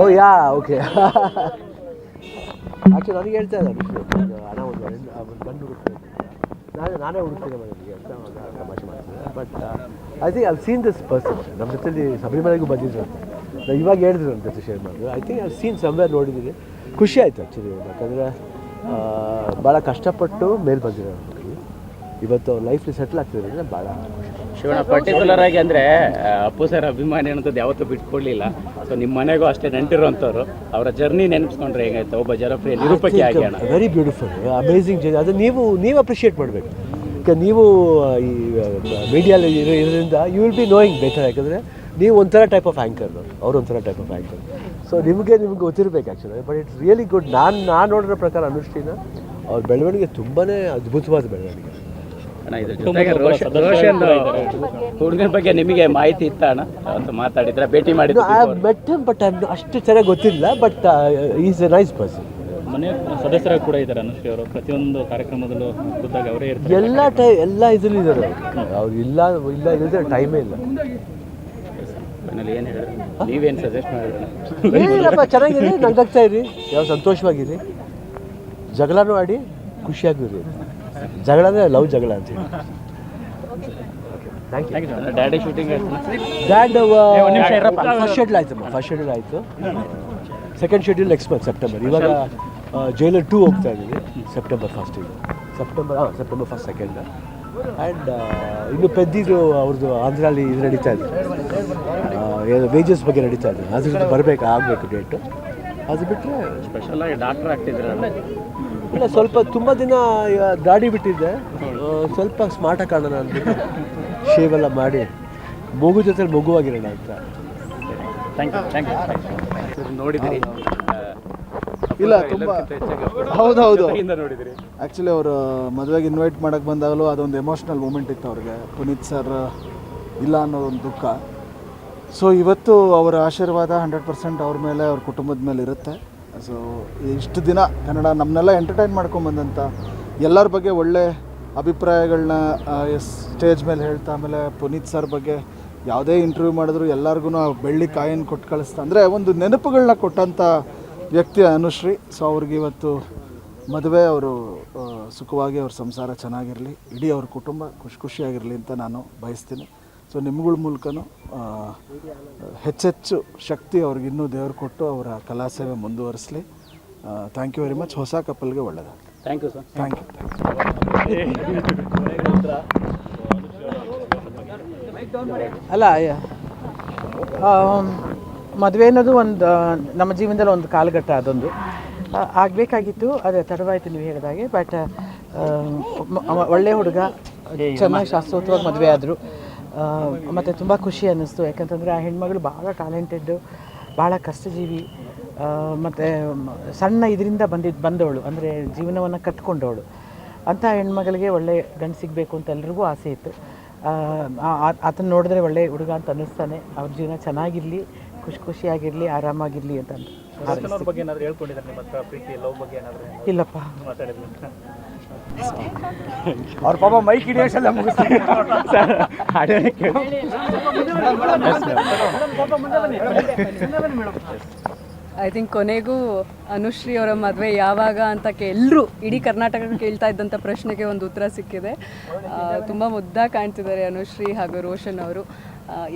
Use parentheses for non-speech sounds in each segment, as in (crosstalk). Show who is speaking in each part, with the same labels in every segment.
Speaker 1: ಓ, ಯಾ, okay. Actually ನನಗೆ ಹೇಳ್ತಾ ಇದ್ದಾರೆ ಬಂದು ಹಣ, ಒಂದು ನಾನೇ ಹುಡುಕ್ತೀನಿ ಮನೆಗೆ ಅಂತ but I seen this person ನಮ್ಮ ಜೊತೆಲಿ ಶಬರಿಮಲೆಗೂ ಬಂದಿದ್ರು. ಅಂತ ನಾನು ಇವಾಗ ಹೇಳಿದ್ರು ಜೊತೆ ಶೇರ್ ಮಾಡಿದ್ರು I think I seen somewhere ನೋಡಿದ್ದೀನಿ. ಖುಷಿ ಆಯಿತು ಆ್ಯಕ್ಚುಲಿ ಯಾಕಂದರೆ ಭಾಳ ಕಷ್ಟಪಟ್ಟು ಮೇಲೆ ಬಂದಿರೋ ಇವತ್ತು ಲೈಫ್ಲಿ ಸೆಟ್ಲ್ ಆಗ್ತಿದ್ರೆ ಭಾಳ ಖುಷಿ.
Speaker 2: ಶಿವಣ್ಣ ಪರ್ಟಿಕ್ಯುಲರ್ ಆಗಿ ಅಂದ್ರೆ ಅಪ್ಪು ಸರ್ ಅಭಿಮಾನಿ ಅನ್ನೋದು ಯಾವತ್ತೂ ಬಿಟ್ಕೊಡ್ಲಿಲ್ಲ. ಸೊ ನಿಮ್ಮ ಮನೆಗೂ ಅಷ್ಟೇ ನೆಂಟಿರುವಂಥವ್ರು ಅವರ ಜರ್ನಿ ನೆನಪಿಸ್ಕೊಂಡ್ರೆ ಹೇಗಾಯ್ತು? ಒಬ್ಬ ಜನಪ್ರಿಯ ನಿರೂಪಕಿ ಆಗಿ ಅಣ್ಣ.
Speaker 1: ವೆರಿ ಬ್ಯೂಟಿಫುಲ್ ಅಮೇಝಿಂಗ್ ಜರ್ನಿ ಅದು ನೀವು ನೀವು ಅಪ್ರಿಷಿಯೇಟ್ ಮಾಡಬೇಕು. ಈಗ ನೀವು ಈ ಮೀಡಿಯಲ್ಲಿ ಇರೋ ಇರೋದ್ರಿಂದ you will be knowing better ಯಾಕಂದರೆ ನೀವು ಒಂಥರ ಟೈಪ್ ಆಫ್ ಆ್ಯಂಕರ್ ಅವ್ರು ಒಂಥರ ಟೈಪ್ ಆಫ್ ಆ್ಯಂಕರ್ ಸೊ ನಿಮಗೆ ನಿಮ್ಗೆ ಗೊತ್ತಿರಬೇಕು actually but it's really good ನಾನು ನಾನು ನೋಡಿರೋ ಪ್ರಕಾರ ಅನುಷ್ಠಿನ ಅವ್ರ ಬೆಳವಣಿಗೆ ತುಂಬಾ ಅದ್ಭುತವಾದ ಬೆಳವಣಿಗೆ.
Speaker 2: ರೋಷನ್ ಹುಡುಗನ ಬಗ್ಗೆ ನಿಮಗೆ ಮಾಹಿತಿ ಇತ್ತ ಅಣ್ಣ? ಅಂತ ಮಾತಾಡಿದ್ರೆ ಭೇಟಿ ಮಾಡಿದ್ರು
Speaker 1: ಮೆಟ್ ಬಟ್ ಅಷ್ಟು ಚೆನ್ನಾಗಿ ಗೊತ್ತಿಲ್ಲ but is a nice person
Speaker 3: ಮನೆ ಸದಸ್ಯರ ಕೂಡ ಇದ್ದಾರೆ ಅನುಶ್ರೀ ಅವರು. ಪ್ರತಿಯೊಂದು ಕಾರ್ಯಕ್ರಮದಲ್ಲೂ ಖುದ್ದಾಗಿ ಅವರೇ ಇರ್ತಾರೆ.
Speaker 1: ಎಲ್ಲ ಟೈ ಎಲ್ಲ ಇದ್ರಲ್ಲಿ ಇದ್ದಾರೆ ಅವ್ರು. ಇಲ್ಲ ಇಲ್ಲ ಇಲ್ಲದ್ರೆ ಟೈಮೇ ಇಲ್ಲ.
Speaker 2: ಫೈನಲ್ ಏನು ಹೇಳಿದ್ರು? ನೀವೇನು ಸಜೆಸ್ಟ್
Speaker 1: ಮಾಡಿದ್ರೆ ಚೆನ್ನಾಗಿರಿ ನಗಾಗ್ತಾ ಇರಿ. ಯಾವ ಸಂತೋಷವಾಗಿರಿ. ಜಗಳನೂ ಆಡಿ ಖುಷಿಯಾಗಿರಿ ಲವ್ ಜಗಳ ಅಂತ thank you
Speaker 2: daddy shooting
Speaker 1: dad first schedule ಆಯ್ತಮ್ಮ ಫಸ್ಟ್ ಶೆಡ್ಯೂಲ್ ಆಯಿತು second schedule next month September ಇವಾಗ ಜೈಲರ್ ಟೂ ಹೋಗ್ತಾ ಇದ್ದೀವಿ ಸೆಪ್ಟೆಂಬರ್ ಫಸ್ಟಿಗೆ ಸೆಪ್ಟೆಂಬರ್ ಹಾಂ ಸೆಪ್ಟೆಂಬರ್ ಫಸ್ಟ್ ಸೆಕೆಂಡ್ ಆ್ಯಂಡ್ ಇನ್ನು ಪೆದ್ದಿದ್ದು ಅವ್ರದ್ದು ಆಂಧ್ರಲ್ಲಿ ಇದು ನಡೀತಾ ಇದೆ. ವೇಜಸ್ ಬಗ್ಗೆ ನಡೀತಾ ಇದೆ. ಅದ್ರ ಜೊತೆ ಬರಬೇಕು ಆಗಬೇಕು ಡೇಟು ಅದು ಬಿಟ್ಟರೆ
Speaker 2: ಸ್ಪೆಷಲ್ ಆಗಿ ಡಾಕ್ಟರ್ ಆಗ್ತಿದ್ರಣ್ಣ
Speaker 1: ಇಲ್ಲ ಸ್ವಲ್ಪ ತುಂಬ ದಿನ ದಾಡಿ ಬಿಟ್ಟಿದ್ದೆ. ಸ್ವಲ್ಪ ಸ್ವಲ್ಪ ಸ್ಮಾರ್ಟಾಗಿ ಕಾಣೋಣ ಅಂತ ಶೇವ್ ಎಲ್ಲ ಮಾಡಿ ಮಗು ಜೊತೆ ಮಗುವಾಗಿರೋಣ ಅಂತ.
Speaker 3: ಥ್ಯಾಂಕ್ ಯು ಥ್ಯಾಂಕ್ ಯು
Speaker 2: ನೋಡಿದಿರಿ.
Speaker 4: ಇಲ್ಲ ತುಂಬ ಹೌದು
Speaker 2: ನೋಡಿದಿರಿ.
Speaker 4: ಆ್ಯಕ್ಚುಲಿ ಅವರು ಮದುವೆಗೆ ಇನ್ವೈಟ್ ಮಾಡೋಕ್ಕೆ ಬಂದಾಗಲೂ ಅದೊಂದು ಎಮೋಷ್ನಲ್ ಮೂಮೆಂಟ್ ಇತ್ತು ಅವ್ರಿಗೆ. ಪುನೀತ್ ಸರ್ ಇಲ್ಲ ಅನ್ನೋ ಒಂದು ದುಃಖ. ಸೊ ಇವತ್ತು ಅವರ ಆಶೀರ್ವಾದ ಹಂಡ್ರೆಡ್ ಪರ್ಸೆಂಟ್ ಅವ್ರ ಮೇಲೆ ಅವ್ರ ಕುಟುಂಬದ ಮೇಲೆ ಇರುತ್ತೆ. ಸೊ ಇಷ್ಟು ದಿನ ಕನ್ನಡ ನಮ್ಮನ್ನೆಲ್ಲ ಎಂಟರ್ಟೈನ್ ಮಾಡ್ಕೊಂಬಂದಂಥ ಎಲ್ಲರ ಬಗ್ಗೆ ಒಳ್ಳೆ ಅಭಿಪ್ರಾಯಗಳನ್ನ ಸ್ಟೇಜ್ ಮೇಲೆ ಹೇಳ್ತಾ, ಆಮೇಲೆ ಪುನೀತ್ ಸರ್ ಬಗ್ಗೆ ಯಾವುದೇ ಇಂಟರ್ವ್ಯೂ ಮಾಡಿದ್ರು ಎಲ್ಲರಿಗೂ ಬೆಳ್ಳಿ ಕಾಯಿನ ಕೊಟ್ಟು ಕಳಿಸ್ತಾ. ಅಂದರೆ ಒಂದು ನೆನಪುಗಳನ್ನ ಕೊಟ್ಟಂಥ ವ್ಯಕ್ತಿ ಅನುಶ್ರೀ. ಸೊ ಅವ್ರಿಗೆ ಇವತ್ತು ಮದುವೆ, ಅವರು ಸುಖವಾಗಿ ಅವ್ರ ಸಂಸಾರ ಚೆನ್ನಾಗಿರಲಿ. ಇಡೀ ಅವ್ರ ಕುಟುಂಬ ಖುಷಿ ಖುಷಿಯಾಗಿರಲಿ ಅಂತ ನಾನು ಬಯಸ್ತೀನಿ. ಸೊ ನಿಮ್ಗಳ ಮೂಲಕನೂ ಹೆಚ್ಚೆಚ್ಚು ಶಕ್ತಿ ಅವ್ರಿಗೆ ಇನ್ನೂ ದೇವ್ರು ಕೊಟ್ಟು ಅವರ ಕಲಾ ಸೇವೆ ಮುಂದುವರಿಸಲಿ. ಥ್ಯಾಂಕ್ ಯು ವೆರಿ ಮಚ್ ಹೊಸ ಕಪಲ್ಗೆ ಒಳ್ಳೆಯದು
Speaker 2: thank you sir
Speaker 4: thank you thank you
Speaker 5: ಅಲ್ಲ ಮದುವೆ ಅನ್ನೋದು ಒಂದು ನಮ್ಮ ಜೀವನದಲ್ಲಿ ಒಂದು ಕಾಲಘಟ್ಟ ಅದೊಂದು. ಆಗಬೇಕಾಗಿತ್ತು ಅದೇ ತಡವಾಯಿತು ನೀವು ಹೇಳಿದಾಗೆ ಬಟ್ ಒಳ್ಳೆ ಹುಡುಗ ಚೆನ್ನಾಗಿ ಶಾಸ್ತ್ರೋತ್ವಾಗಿ ಮದುವೆ ಆದರು. ಮತ್ತು ತುಂಬ ಖುಷಿ ಅನ್ನಿಸ್ತು. ಯಾಕಂತಂದರೆ ಆ ಹೆಣ್ಮಗಳು ಭಾಳ ಟ್ಯಾಲೆಂಟೆಡ್ಡು ಭಾಳ ಕಷ್ಟಜೀವಿ ಮತ್ತು ಸಣ್ಣ ಇದರಿಂದ ಬಂದಿದ್ದು ಬಂದವಳು. ಅಂದರೆ ಜೀವನವನ್ನು ಕಟ್ಕೊಂಡವಳು. ಅಂಥ ಹೆಣ್ಮಗಳಿಗೆ ಒಳ್ಳೆ ಗಂಡು ಸಿಗಬೇಕು ಅಂತ ಎಲ್ರಿಗೂ ಆಸೆ ಇತ್ತು. ಆತನ ನೋಡಿದ್ರೆ ಒಳ್ಳೆ ಹುಡುಗ ಅಂತ ಅನ್ನಿಸ್ತಾನೆ. ಅವ್ರ ಜೀವನ ಚೆನ್ನಾಗಿರಲಿ ಖುಷಿ ಖುಷಿಯಾಗಿರಲಿ ಆರಾಮಾಗಿರಲಿ ಅಂತ. ಅಂದು
Speaker 3: ಬಗ್ಗೆ ಏನಾದ್ರು ಹೇಳ್ಕೊಂಡಿದ್ದಾರೆ
Speaker 5: ಇಲ್ಲಪ್ಪ.
Speaker 1: ಅವ್ರ ಪಾಪ ಮೈಕ್ ಹಿಡಿಯೋಷ್ಟೆಲ್ಲ
Speaker 6: ಐ ಥಿಂಕ್ ಕೊನೆಗೂ ಅನುಶ್ರೀ ಅವರ ಮದುವೆ ಯಾವಾಗ ಅಂತ ಎಲ್ಲರೂ ಇಡೀ ಕರ್ನಾಟಕ ಕೇಳ್ತಾ ಇದ್ದಂಥ ಪ್ರಶ್ನೆಗೆ ಒಂದು ಉತ್ತರ ಸಿಕ್ಕಿದೆ. ತುಂಬ ಮುದ್ದಾಗಿ ಕಾಣ್ತಿದ್ದಾರೆ ಅನುಶ್ರೀ ಹಾಗೂ ರೋಷನ್ ಅವರು.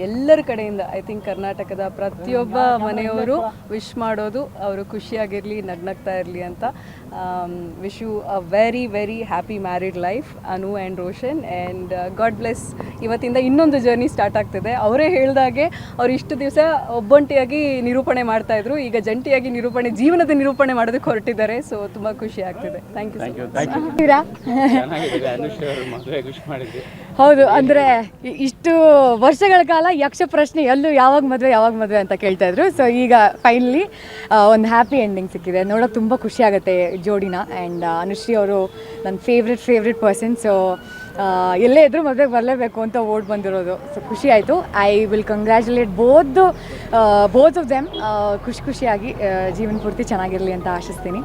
Speaker 6: ಎಲ್ಲರ ಕಡೆಯಿಂದ ಐ ಥಿಂಕ್ ಕರ್ನಾಟಕದ ಪ್ರತಿಯೊಬ್ಬ ಮನೆಯವರು ವಿಶ್ ಮಾಡೋದು ಅವರು ಖುಷಿಯಾಗಿರಲಿ ನಗ್ನಗ್ತಾ ಇರಲಿ ಅಂತ. Wish you a very very happy married life Anu and Roshan and God bless ಇವತ್ತಿಂದ ಇನ್ನೊಂದು ಜರ್ನಿ ಸ್ಟಾರ್ಟ್ ಆಗ್ತಿದೆ. ಅವರೇ ಹೇಳಿದಾಗೆ ಅವ್ರು ಇಷ್ಟು ದಿವಸ ಒಬ್ಬೊಂಟಿಯಾಗಿ ನಿರೂಪಣೆ ಮಾಡ್ತಾ ಇದ್ರು. ಈಗ ಜಂಟಿಯಾಗಿ ನಿರೂಪಣೆ ಜೀವನದ ನಿರೂಪಣೆ ಮಾಡೋದಕ್ಕೆ ಹೊರಟಿದ್ದಾರೆ. ಸೊ ತುಂಬ ಖುಷಿ ಆಗ್ತಿದೆ. ಥ್ಯಾಂಕ್ ಯು
Speaker 2: ಚೆನ್ನಾಗಿದೆ. ಅನುಶ್ರೀ
Speaker 7: ಹೌದು, ಅಂದರೆ ಇಷ್ಟು ವರ್ಷಗಳ ಕಾಲ ಯಕ್ಷ ಪ್ರಶ್ನೆ ಎಲ್ಲೂ ಯಾವಾಗ ಮದುವೆ ಯಾವಾಗ ಮದುವೆ ಅಂತ ಕೇಳ್ತಾ ಇದ್ರು. ಸೊ ಈಗ ಫೈನಲಿ ಒಂದು ಹ್ಯಾಪಿ ಎಂಡಿಂಗ್ ಸಿಕ್ಕಿದೆ. ನೋಡೋಕೆ ತುಂಬ ಖುಷಿ ಆಗುತ್ತೆ ಜೋಡಿನ. ಆ್ಯಂಡ್ ಅನುಶ್ರೀ ಅವರು ನನ್ನ ಫೇವ್ರೆಟ್ ಫೇವ್ರೆಟ್ ಪರ್ಸನ್ ಸೊ ಎಲ್ಲೇ ಇದ್ರೂ ಮದುವೆಗೆ ಬರಲೇಬೇಕು ಅಂತ ಓಡ್ ಬಂದಿರೋದು. ಸೊ ಖುಷಿ ಆಯಿತು. I will congratulate both both of them ಖುಷಿ ಖುಷಿಯಾಗಿ ಜೀವನ ಪೂರ್ತಿ ಚೆನ್ನಾಗಿರಲಿ ಅಂತ ಆಶಿಸ್ತೀನಿ.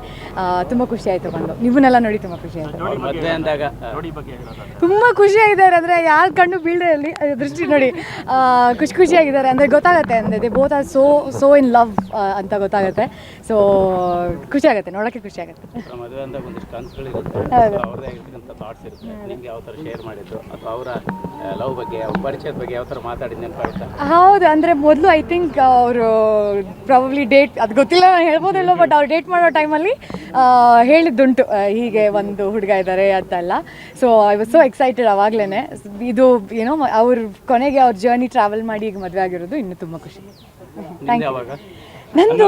Speaker 7: ತುಂಬ ಖುಷಿ ಆಯಿತು ಬಂದು. ನಿಮ್ಮನ್ನೆಲ್ಲ ನೋಡಿ ತುಂಬ ಖುಷಿ ಆಯಿತು. ತುಂಬ ಖುಷಿಯಾಗಿದ್ದಾರೆ ಅಂದರೆ ಯಾರು ಕಣ್ಣು ಬೀಳದೆ ಇರಲಿ ದೃಷ್ಟಿ ನೋಡಿ. ಖುಷಿ ಖುಷಿಯಾಗಿದ್ದಾರೆ ಅಂದರೆ ಗೊತ್ತಾಗುತ್ತೆ ಅಂದರೆ they both are so so in love ಅಂತ ಗೊತ್ತಾಗುತ್ತೆ. ಸೊ ಖುಷಿ ಆಗುತ್ತೆ ನೋಡೋಕ್ಕೆ ಖುಷಿ
Speaker 2: ಶೇರ್ ಮಾಡಿದ್ದು. ಅಥವಾ ಅವರ ಲವ್ ಬಗ್ಗೆ ಅವ್ರ ಪರಿಚಯದ ಬಗ್ಗೆ ಯಾವ ಥರ ಮಾತಾಡಿದ ನೆನಪಾಗುತ್ತಾ?
Speaker 7: ಹೌದು ಅಂದರೆ ಮೊದಲು ಐ ಥಿಂಕ್ ಅವರು ಪ್ರಾಬಬ್ಲಿ ಡೇಟ್ ಅದು ಗೊತ್ತಿಲ್ಲ ನಾನು ಹೇಳ್ಬೋದಿಲ್ಲ ಬಟ್ ಅವ್ರು ಡೇಟ್ ಮಾಡೋ ಟೈಮಲ್ಲಿ ಹೇಳಿದ್ದುಂಟು ಹೀಗೆ ಒಂದು ಹುಡುಗ ಇದ್ದಾರೆ ಅಂತೆಲ್ಲ. So I was so excited ಅವಾಗಲೇ ಇದು ಏನೋ ಅವ್ರ ಕೊನೆಗೆ ಅವ್ರ ಜರ್ನಿ ಟ್ರಾವೆಲ್ ಮಾಡಿ ಈಗ ಮದುವೆ ಆಗಿರೋದು ಇನ್ನೂ ತುಂಬ ಖುಷಿ. ಥ್ಯಾಂಕ್ ಯು ನಂದು?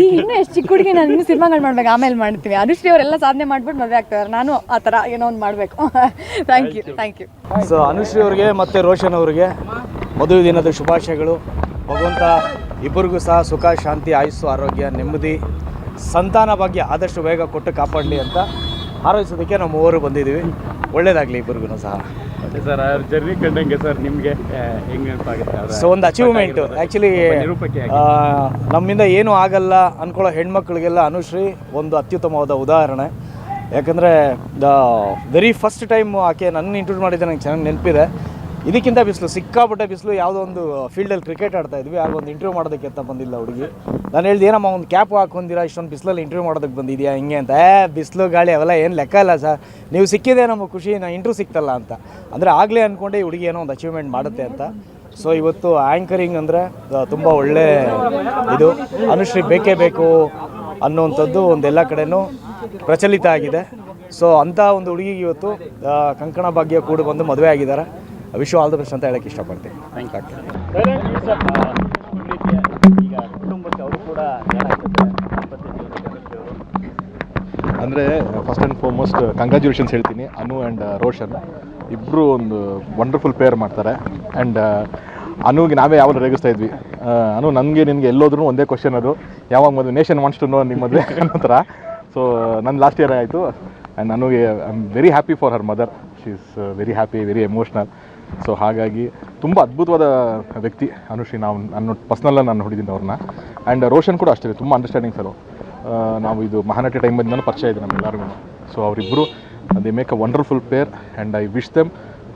Speaker 7: ಈ ಇನ್ನೂ ಎಷ್ಟು ಚಿಕ್ಕ ಹುಡುಗಿ ನಾನು ಇನ್ನೂ ಸಿನಿಮಾಗಳು ಮಾಡ್ಬೇಕು ಆಮೇಲೆ ಮಾಡ್ತೀವಿ. ಅನುಶ್ರೀ ಅವರೆಲ್ಲ ಸಾಧನೆ ಮಾಡ್ಬಿಟ್ಟು ಮದುವೆ ಆಗ್ತಾರೆ ನಾನು ಆ ಥರ ಏನೋ ಒಂದು ಮಾಡಬೇಕು. Thank you thank you
Speaker 8: so Anushree ಅವರಿಗೆ ಮತ್ತು ರೋಷನ್ ಅವರಿಗೆ ಮದುವೆ ದಿನದ ಶುಭಾಶಯಗಳು. ಭಗವಂತ ಇಬ್ಬರಿಗೂ ಸಹ ಸುಖ ಶಾಂತಿ ಆಯುಸ್ಸು ಆರೋಗ್ಯ ನೆಮ್ಮದಿ ಸಂತಾನ ಭಾಗ್ಯ ಆದಷ್ಟು ಬೇಗ ಕೊಟ್ಟು ಕಾಪಾಡಲಿ ಅಂತ ಹಾರೈಸೋದಕ್ಕೆ ನಾವು ಊರು ಬಂದಿದ್ದೀವಿ. ಒಳ್ಳೇದಾಗಲಿ ಇಬ್ಬರಿಗೂ ಸಹ.
Speaker 2: ಓಕೆ ಸರ್ ಅವ್ರ ಜರ್ನಿ ಕಂಡಂಗೆ ಸರ್ ನಿಮಗೆ ಹೆಂಗೆ ಅವ್ರ
Speaker 8: ಸೊ ಒಂದು ಅಚೀವ್ಮೆಂಟು ಆ್ಯಕ್ಚುಲಿ ನಮ್ಮಿಂದ ಏನೂ ಆಗಲ್ಲ ಅಂದ್ಕೊಳ್ಳೋ ಹೆಣ್ಮಕ್ಳಿಗೆಲ್ಲ ಅನುಶ್ರೀ ಒಂದು ಅತ್ಯುತ್ತಮವಾದ ಉದಾಹರಣೆ. ಯಾಕಂದರೆ ದ ವೆರಿ ಫಸ್ಟ್ ಟೈಮ್ ಆಕೆ ನನ್ನ ಇಂಟ್ರೂಟ್ ಮಾಡಿದ್ದೆ ನಂಗೆ ಚೆನ್ನಾಗಿ ನೆನಪಿದೆ. ಇದಕ್ಕಿಂತ ಬಿಸಿಲು, ಸಿಕ್ಕಾಪಟ್ಟೆ ಬಿಸಿಲು, ಯಾವುದೋ ಒಂದು ಫೀಲ್ಡಲ್ಲಿ ಕ್ರಿಕೆಟ್ ಆಡ್ತಾ ಇದ್ವಿ. ಆಗ ಒಂದು ಇಂಟರ್ವ್ಯೂ ಮಾಡೋದಕ್ಕೆ ಅಂತ ಬಂದಿಲ್ಲ ಹುಡುಗಿ. ನಾನು ಹೇಳ್ದೆ, ಏನಮ್ಮ, ಒಂದು ಕ್ಯಾಪ್ ಹಾಕೊಂಡಿರಾ ಇಷ್ಟೊಂದು ಬಿಸಿಲಲ್ಲಿ ಇಂಟರ್ವ್ಯೂ ಮಾಡೋದಕ್ಕೆ ಬಂದಿದ್ಯಾ? ಹಿಂಗೆ ಅಂತ. ಏ, ಬಿಸಿಲು, ಗಾಳಿ ಅವೆಲ್ಲ ಏನು ಲೆಕ್ಕ ಇಲ್ಲ ಸರ್ ನೀವು ಸಿಕ್ಕಿದೆ ನಮಗೆ ಖುಷಿ, ನಾ ಇಂಟ್ರ್ಯೂ ಸಿಕ್ತಲ್ಲ ಅಂತ. ಅಂದರೆ ಆಗಲೇ ಅಂದ್ಕೊಂಡೆ ಹುಡುಗಿ ಏನೋ ಒಂದು ಅಚೀವ್ಮೆಂಟ್ ಮಾಡುತ್ತೆ ಅಂತ. ಸೊ ಇವತ್ತು ಆ್ಯಂಕರಿಂಗ್ ಅಂದರೆ ತುಂಬ ಒಳ್ಳೆ ಇದು. ಅನುಶ್ರೀ ಬೇಕೇ ಬೇಕು ಅನ್ನುವಂಥದ್ದು ಒಂದೆಲ್ಲ ಕಡೆನೂ ಪ್ರಚಲಿತ ಆಗಿದೆ. ಸೊ ಅಂಥ ಒಂದು ಹುಡುಗಿಗೆ ಇವತ್ತು ಕಂಕಣ ಭಾಗ್ಯ ಕೂಡ ಬಂದು ಮದುವೆ ಆಗಿದ್ದಾರೆ. ವಿಶ್ವ ಆಲ್ ದ ಬೆಸ್ಟ್ ಅಂತ ಹೇಳಕ್ಕೆ ಇಷ್ಟಪಡ್ತೀನಿ.
Speaker 9: ಅಂದರೆ ಫಸ್ಟ್ ಆ್ಯಂಡ್ ಫಾರ್ಮೋಸ್ಟ್ ಕಂಗ್ರ್ಯಾಚುಲೇಷನ್ಸ್ ಹೇಳ್ತೀನಿ ಅನು ಆ್ಯಂಡ್ ರೋಷನ್. ಇಬ್ಬರು ಒಂದು ವಂಡರ್ಫುಲ್ ಪೇರ್ ಮಾಡ್ತಾರೆ. ಆ್ಯಂಡ್ ಅನುಗೆ ನಾವೇ ಯಾವಾಗ ರೇಗಿಸ್ತಾ ಇದ್ವಿ. ಅನು ನನಗೆ ನಿನಗೆ ಎಲ್ಲೋದ್ರೂ ಒಂದೇ ಕ್ವಶನ್ ಅದು. ಯಾವಾಗ ಮದುವೆ ನೇಷನ್ ವಾನ್ಸ್ ಟು ನೋ ನಿಮ್ಮ ಮದುವೆ ಅನ್ನೋ ಥರ. ಸೊ ನನ್ನ ಲಾಸ್ಟ್ ಇಯರ್ ಆಯಿತು. ಆ್ಯಂಡ್ ನನಗೆ I am very happy for her mother she is very happy very emotional so ಹಾಗಾಗಿ ತುಂಬ ಅದ್ಭುತವಾದ ವ್ಯಕ್ತಿ ಅನುಶ್ರೀ. ನಾವು ನಾನು ಪರ್ಸ್ನಲ್ಲ ನಾನು ನೋಡಿದ್ದೀನಿ ಅವ್ರನ್ನ. ಆ್ಯಂಡ್ ರೋಷನ್ ಕೂಡ ಅಷ್ಟೇ ತುಂಬ ಅಂಡರ್ಸ್ಟ್ಯಾಂಡಿಂಗ್ ಫೆಲೋ ನಾವು ಇದು ಮಹಾನಟಿ ಟೈಮಿಂದ ಪರಿಚಯ ಇದೆ ನಮ್ಮೆಲ್ಲರಿಗೂ ಸೊ ಅವರಿಬ್ಬರು they make a wonderful pair and I wish them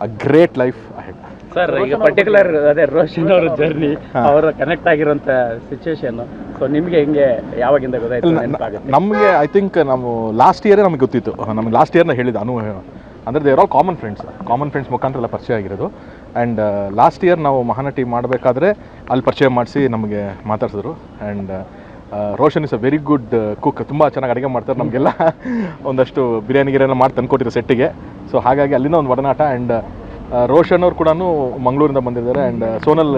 Speaker 9: a great life ahead
Speaker 2: sir ಈಗ ಪರ್ಟಿಕ್ಯುಲರ್ ಅದೇ ರೋಷನ್ ಅವರ ಜರ್ನಿ ಅವರ ಕನೆಕ್ಟ್ ಆಗಿರೋಂಥ ಸಿಚುವೇಶನ್ ಸೊ ನಿಮಗೆ ಹೆಂಗೆ ಯಾವಾಗಿಂದ ಗೊತ್ತಾಯ್ತು
Speaker 9: ನಮಗೆ ಐ ಥಿಂಕ್ ನಾವು ಲಾಸ್ಟ್ ಇಯರೇ ನಮ್ಗೆ ಗೊತ್ತಿತ್ತು. ನಮ್ಗೆ ಲಾಸ್ಟ್ ಇಯರ್ನ ಹೇಳಿದ ಅನು ಅಂದರೆ there all common friends common friends ಮುಖಾಂತರ ಎಲ್ಲ ಪರಿಚಯ ಆಗಿರೋದು. ಆ್ಯಂಡ್ ಲಾಸ್ಟ್ ಇಯರ್ ನಾವು ಮಹಾನಟಿ ಮಾಡಬೇಕಾದ್ರೆ ಅಲ್ಲಿ ಪರಿಚಯ ಮಾಡಿಸಿ ನಮಗೆ ಮಾತಾಡ್ಸಿದ್ರು. And Roshan is a very good cook ತುಂಬ ಚೆನ್ನಾಗಿ ಅಡುಗೆ ಮಾಡ್ತಾರೆ ನಮಗೆಲ್ಲ. (laughs) ಒಂದಷ್ಟು ಬಿರಿಯಾನಿ ಗಿರಿಯಾನಿ ಮಾಡಿ ತಂದ್ಕೊಟ್ಟಿರೋ ಸೆಟ್ಟಿಗೆ. ಸೊ ಹಾಗಾಗಿ ಅಲ್ಲಿಂದ ಒಂದು ಒಡನಾಟ. ಆ್ಯಂಡ್ ರೋಷನ್ ಅವ್ರು ಕೂಡ ಮಂಗಳೂರಿಂದ ಬಂದಿದ್ದಾರೆ. ಆ್ಯಂಡ್ ಸೋನಲ್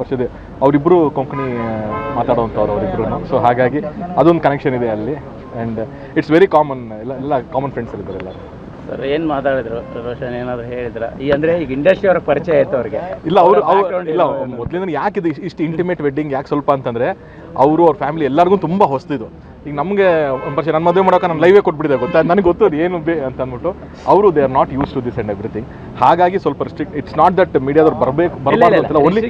Speaker 9: ವರ್ಷದ ಅವರಿಬ್ಬರು ಕೊಂಕಣಿ ಮಾತಾಡುವಂಥವ್ರು ಅವರಿಬ್ಬರು ಸೊ ಹಾಗಾಗಿ ಅದೊಂದು ಕನೆಕ್ಷನ್ ಇದೆ ಅಲ್ಲಿ. ಆ್ಯಂಡ್ ಇಟ್ಸ್ ವೆರಿ ಕಾಮನ್ ಎಲ್ಲ ಎಲ್ಲ ಕಾಮನ್ ಫ್ರೆಂಡ್ಸ್ ಇದ್ದಾರೆ ಎಲ್ಲ
Speaker 2: ಸರ್ ಏನು ಮಾತಾಡಿದ್ರು? ರೋಷನ್ ಏನಾದ್ರು ಹೇಳಿದ್ರ? ಈ ಅಂದ್ರೆ ಈಗ ಇಂಡಸ್ಟ್ರಿ ಅವ್ರ ಪರಿಚಯ ಆಯ್ತು ಅವ್ರಿಗೆ.
Speaker 9: ಇಲ್ಲ ಅವರು
Speaker 2: ಅವ್ರ
Speaker 9: ಇಲ್ಲ? ಮೊದಲಿಂದ ಯಾಕೆ ಇದು ಇಷ್ಟು ಇಂಟಿಮೇಟ್ ವೆಡ್ಡಿಂಗ್ ಯಾಕೆ ಸ್ವಲ್ಪ ಅಂತಂದ್ರೆ ಅವರು ಅವ್ರ ಫ್ಯಾಮಿಲಿ ಎಲ್ಲರಿಗೂ ತುಂಬಾ ಹೊಸ್ತಿದ್ದು ಈಗ ನಮಗೆ ಒಂದು ಪರಿಚಯ ನನ್ನ ಮದುವೆ ಮಾಡೋಕೆ ನಾನು ಲೈವೇ ಕೊಟ್ಬಿಟ್ಟಿದೆ ಗೊತ್ತಾ? ನನಗೆ ಗೊತ್ತು ಅದು ಏನು ಬೇ ಅಂತ ಅಂದ್ಬಿಟ್ಟು. ಅವರು they are not used to this and everything ಹಾಗಾಗಿ ಸ್ವಲ್ಪ ರಿಸ್ಟ್ರಿಕ್ಟ್ ಇಟ್ಸ್ ನಾಟ್ ದಟ್ ಮೀಡಿಯಾದವ್ರು ಬರಬೇಕು ಬರಬಾರ್ದು ಓನ್ಲಿ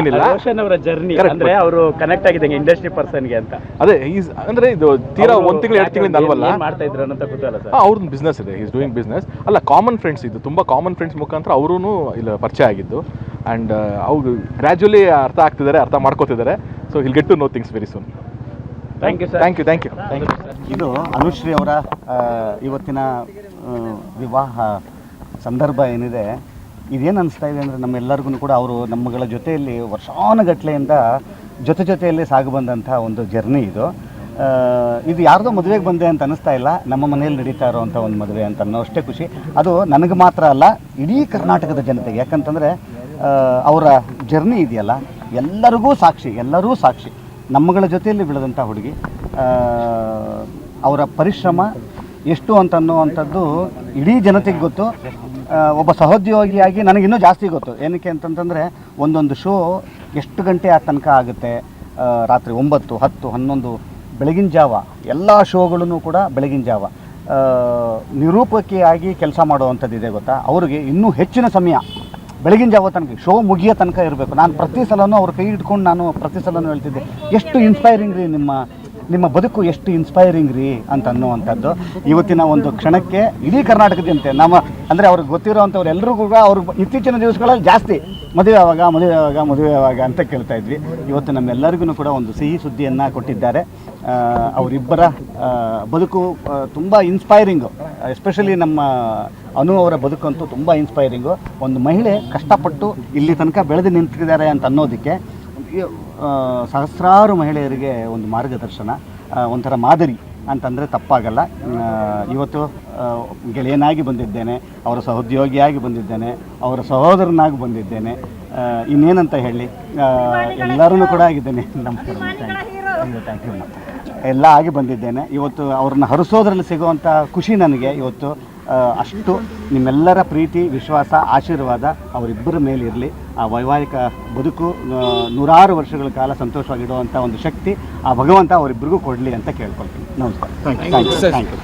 Speaker 9: ಏನಿಲ್ಲ.
Speaker 2: ರೋಷನ್ ಅವರ ಜರ್ನಿ ಅಂದ್ರೆ ಅವರು ಕನೆಕ್ಟ್ ಆಗಿದ್ದಂಗೆ ಇಂಡಸ್ಟ್ರಿ ಪರ್ಸನ್ಗೆ ಅಂತ.
Speaker 9: ಅದೇ ಈಸ್ ಅಂದ್ರೆ ಇದು ತೀರಾ ಒಂದು ತಿಂಗಳು ಎರಡು ತಿಂಗಳಿಂದ ಅಲ್ವಲ್ಲ?
Speaker 2: ಮಾಡ್ತಾ ಇದ್ರು ಅಂತ ಗೊತ್ತಲ್ಲ ಸರ್.
Speaker 9: ಅವ್ರದ್ದು ಬಿಸ್ನೆಸ್ ಇದೆ. ಈಸ್ ಡೂಯಿಂಗ್ ಬಿಸ್ನೆಸ್ ಅಲ್ಲ ಕಾಮನ್ ಫ್ರೆಂಡ್ಸ್ ಇದು. ತುಂಬ ಕಾಮನ್ ಫ್ರೆಂಡ್ಸ್ ಮುಖಾಂತರ ಅವರೂ ಇಲ್ಲ ಪರಿಚಯ ಆಗಿದ್ದು. ಆ್ಯಂಡ್ ಅವರು ಗ್ರ್ಯಾಜುವಲಿ ಅರ್ಥ ಆಗ್ತಿದ್ದಾರೆ ಅರ್ಥ ಮಾಡ್ಕೋತಿದ್ದಾರೆ. So he'll get to know things very soon
Speaker 2: thank you sir
Speaker 9: thank you thank you thank you
Speaker 10: ಇದು ಅನುಶ್ರೀ ಅವರ ಇವತ್ತಿನ ವಿವಾಹ ಸಂದರ್ಭ ಏನಿದೆ ಇದೇನು ಅನಿಸ್ತಾ ಇದೆ ಅಂದರೆ ನಮ್ಮೆಲ್ಲರಿಗೂ ಕೂಡ ಅವರು ನಮ್ಮಗಳ ಜೊತೆಯಲ್ಲಿ ವರ್ಷಾನುಗಟ್ಲೆಯಿಂದ ಜೊತೆ ಜೊತೆಯಲ್ಲಿ ಸಾಗು ಬಂದಂಥ ಒಂದು ಜರ್ನಿ ಇದು. ಇದು ಯಾರ್ದೋ ಮದುವೆಗೆ ಬಂದೆ ಅಂತ ಅನಿಸ್ತಾ ಇಲ್ಲ ನಮ್ಮ ಮನೆಯಲ್ಲಿ ನಡೀತಾ ಇರೋವಂಥ ಒಂದು ಮದುವೆ ಅಂತ ಅನ್ನೋ ಅಷ್ಟೇ ಖುಷಿ. ಅದು ನನಗೆ ಮಾತ್ರ ಅಲ್ಲ ಇಡೀ ಕರ್ನಾಟಕದ ಜನತೆಗೆ. ಯಾಕಂತಂದರೆ ಅವರ ಜರ್ನಿ ಇದೆಯಲ್ಲ ಎಲ್ಲರಿಗೂ ಸಾಕ್ಷಿ ಎಲ್ಲರೂ ಸಾಕ್ಷಿ. ನಮ್ಮಗಳ ಜೊತೆಯಲ್ಲಿ ಬೆಳೆದಂಥ ಹುಡುಗಿ. ಅವರ ಪರಿಶ್ರಮ ಎಷ್ಟು ಅಂತನ್ನುವಂಥದ್ದು ಇಡೀ ಜನತೆಗೆ ಗೊತ್ತು. ಒಬ್ಬ ಸಹೋದ್ಯೋಗಿಯಾಗಿ ನನಗಿನ್ನೂ ಜಾಸ್ತಿ ಗೊತ್ತು. ಏನಕ್ಕೆ ಅಂತಂತಂದರೆ ಒಂದೊಂದು ಶೋ ಎಷ್ಟು ಗಂಟೆ ಆ ತನಕ ಆಗುತ್ತೆ. ರಾತ್ರಿ ಒಂಬತ್ತು, ಹತ್ತು, ಹನ್ನೊಂದು, ಬೆಳಗಿನ ಜಾವ. ಎಲ್ಲ ಶೋಗಳೂ ಕೂಡ ಬೆಳಗಿನ ಜಾವ. ನಿರೂಪಕಿಯಾಗಿ ಕೆಲಸ ಮಾಡುವಂಥದ್ದಿದೆ ಗೊತ್ತಾ? ಅವರಿಗೆ ಇನ್ನೂ ಹೆಚ್ಚಿನ ಸಮಯ ಬೆಳಗಿನ ಜಾವ ತನಕ ಶೋ ಮುಗಿಯೋ ತನಕ ಇರಬೇಕು. ನಾನು ಪ್ರತಿ ಸಲನೂ ಅವ್ರ ಕೈ ಹಿಡ್ಕೊಂಡು ನಾನು ಪ್ರತಿ ಸಲನೂ ಹೇಳ್ತಿದ್ದೆ, ಎಷ್ಟು ಇನ್ಸ್ಪೈರಿಂಗ್ ರೀ ನಿಮ್ಮ ನಿಮ್ಮ ಬದುಕು ಎಷ್ಟು ಇನ್ಸ್ಪೈರಿಂಗ್ ರೀ? ಅಂತ ಅನ್ನುವಂಥದ್ದು. ಇವತ್ತಿನ ಒಂದು ಕ್ಷಣಕ್ಕೆ ಇಡೀ ಕರ್ನಾಟಕದಂತೆ ನಮ್ಮ, ಅಂದರೆ ಅವ್ರಿಗೆ ಗೊತ್ತಿರೋವಂಥವ್ರು ಎಲ್ಲರೂ ಕೂಡ ಅವ್ರು ಇತ್ತೀಚಿನ ದಿವಸಗಳಲ್ಲಿ ಜಾಸ್ತಿ ಮದುವೆ ಆವಾಗ ಮದುವೆ ಆವಾಗ ಮದುವೆ ಆವಾಗ ಅಂತ ಕೇಳ್ತಾ ಇದ್ವಿ. ಇವತ್ತು ನಮ್ಮೆಲ್ಲರಿಗೂ ಕೂಡ ಒಂದು ಸಿಹಿ ಸುದ್ದಿಯನ್ನು ಕೊಟ್ಟಿದ್ದಾರೆ. ಅವರಿಬ್ಬರ ಬದುಕು ತುಂಬ ಇನ್ಸ್ಪೈರಿಂಗು ಎಸ್ಪೆಷಲಿ ನಮ್ಮ ಅನು ಅವರ ಬದುಕಂತೂ ತುಂಬ ಇನ್ಸ್ಪೈರಿಂಗು ಒಂದು ಮಹಿಳೆ ಕಷ್ಟಪಟ್ಟು ಇಲ್ಲಿ ತನಕ ಬೆಳೆದು ನಿಂತಿದ್ದಾರೆ ಅಂತ ಅನ್ನೋದಕ್ಕೆ ಸಹಸ್ರಾರು ಮಹಿಳೆಯರಿಗೆ ಒಂದು ಮಾರ್ಗದರ್ಶನ ಒಂಥರ ಮಾದರಿ ಅಂತಂದರೆ ತಪ್ಪಾಗಲ್ಲ. ಇವತ್ತು ಗೆಳೆಯನಾಗಿ ಬಂದಿದ್ದೇನೆ ಅವರ ಸಹೋದ್ಯೋಗಿಯಾಗಿ ಬಂದಿದ್ದೇನೆ ಅವರ ಸಹೋದರನಾಗಿ ಬಂದಿದ್ದೇನೆ. ಇನ್ನೇನಂತ ಹೇಳಿ? ಎಲ್ಲರೂ ಕೂಡ ಆಗಿದ್ದೇನೆ. ನಮಸ್ಕಾರ. ಥ್ಯಾಂಕ್ ಯು ಎಲ್ಲ ಆಗಿ ಬಂದಿದ್ದೇನೆ. ಇವತ್ತು ಅವ್ರನ್ನ ಹರಿಸೋದ್ರಲ್ಲಿ ಸಿಗುವಂಥ ಖುಷಿ ನನಗೆ ಇವತ್ತು. ಅಷ್ಟು ನಿಮ್ಮೆಲ್ಲರ ಪ್ರೀತಿ ವಿಶ್ವಾಸ ಆಶೀರ್ವಾದ ಅವರಿಬ್ಬರ ಮೇಲಿರಲಿ ಆ ವೈವಾಹಿಕ ಬದುಕು ನೂರಾರು ವರ್ಷಗಳ ಕಾಲ ಸಂತೋಷವಾಗಿಡುವಂಥ ಒಂದು ಶಕ್ತಿ ಆ ಭಗವಂತ ಅವರಿಬ್ಬರಿಗೂ ಕೊಡಲಿ ಅಂತ ಕೇಳ್ಕೊಳ್ತೀನಿ. ನಮಸ್ಕಾರ. Thank you thank you